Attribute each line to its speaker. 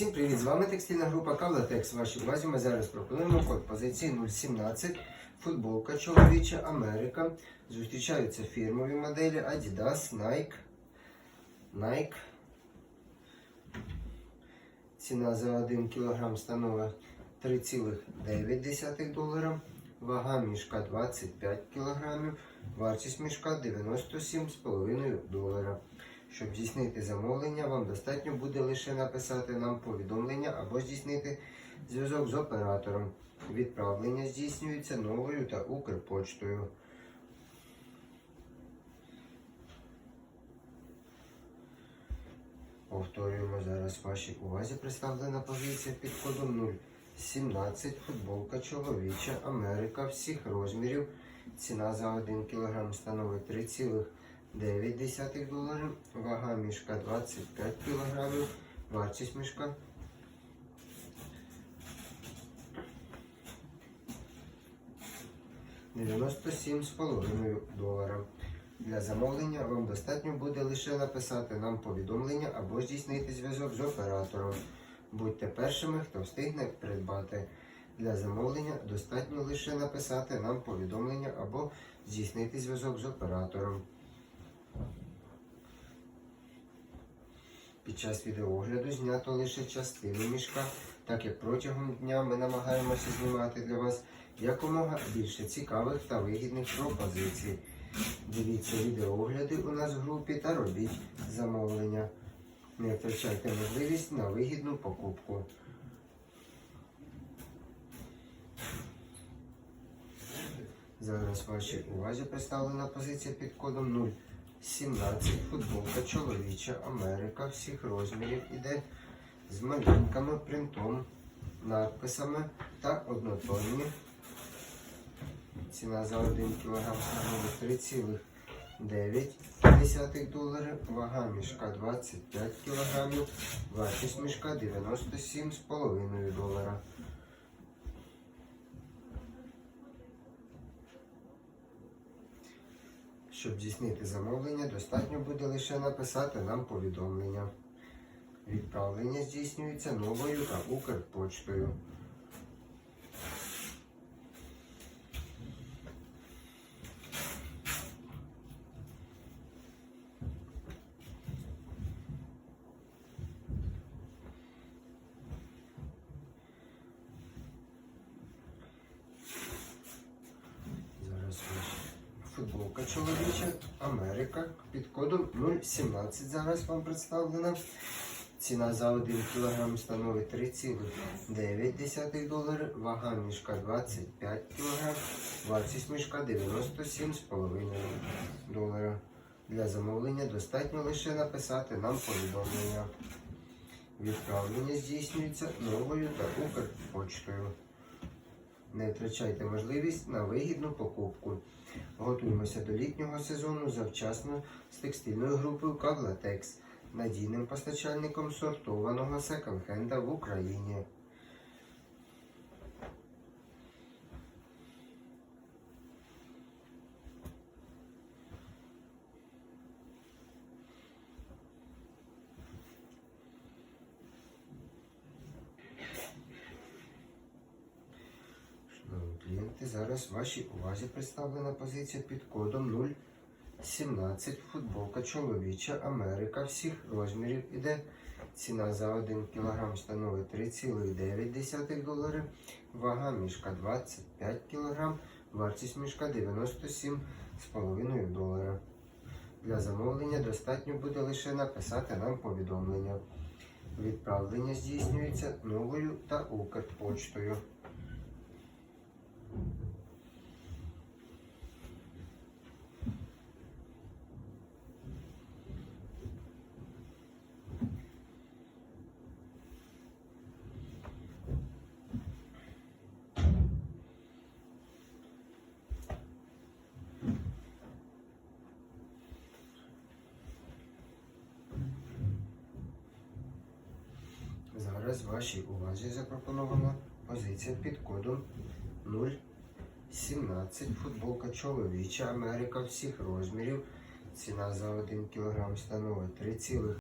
Speaker 1: Всім привіт! З вами текстильна група Кавлатекс. Вашій увазі ми зараз пропонуємо код позиції 017, футболка чоловіча Америка. Зустрічаються фірмові моделі Adidas, Nike. Nike. Ціна за 1 кг становить 3,9 долара. Вага мішка 25 кг. Вартість мішка 97,5 долара. Щоб здійснити замовлення, вам достатньо буде лише написати нам повідомлення або здійснити зв'язок з оператором. Відправлення здійснюється новою та Укрпочтою. Повторюємо зараз вашій увазі представлена позиція під кодом 017 футболка чоловіча Америка всіх розмірів. Ціна за 1 кг становить 3,9 доларів. Вага мішка 25 кг. Вартість мішка. Дев'яносто сім з половиною долара. Для замовлення вам достатньо буде лише написати нам повідомлення або здійснити зв'язок з оператором. Будьте першими, хто встигне придбати. Для замовлення достатньо лише написати нам повідомлення або здійснити зв'язок з оператором. Під час відеоогляду знято лише частину мішка, так як протягом дня ми намагаємося знімати для вас якомога більше цікавих та вигідних пропозицій. Дивіться відеоогляди у нас в групі та робіть замовлення. Не втрачайте можливість на вигідну покупку. Зараз вашій увазі представлена позиція під кодом 017. Футболка чоловіча Америка всіх розмірів іде з малюнками, принтом, надписами та однотонні. Ціна за 1 кг становить 3,9 доларів, вага мішка 25 кг, вартість мішка 97,5 долара. Щоб здійснити замовлення, достатньо буде лише написати нам повідомлення. Відправлення здійснюється новою та Укрпочтою. Зараз ось футболка чоловіча Америка під кодом 017. Зараз вам представлена. Ціна за 1 кг становить 3,9 долари, вага мішка 25 кг, вартість мішка 97,5 долара. Для замовлення достатньо лише написати нам повідомлення. Відправлення здійснюється новою та Укрпочтою. Не втрачайте можливість на вигідну покупку. Готуємося до літнього сезону завчасно з текстильною групою Кавлатекс, надійним постачальником сортованого секонд-хенда в Україні. Клієнти, зараз вашій увазі представлена позиція під кодом 017. Футболка чоловіча Америка всіх розмірів іде. Ціна за 1 кг становить 3,9 долари. Вага мішка 25 кг. Вартість мішка 97,5 долара. Для замовлення достатньо буде лише написати нам повідомлення. Відправлення здійснюється новою та Укрпочтою. Зараз вашій увазі запропонована позиція під кодом 017. Футболка чоловіча Америка всіх розмірів. Ціна за 1 кг становить 3,5.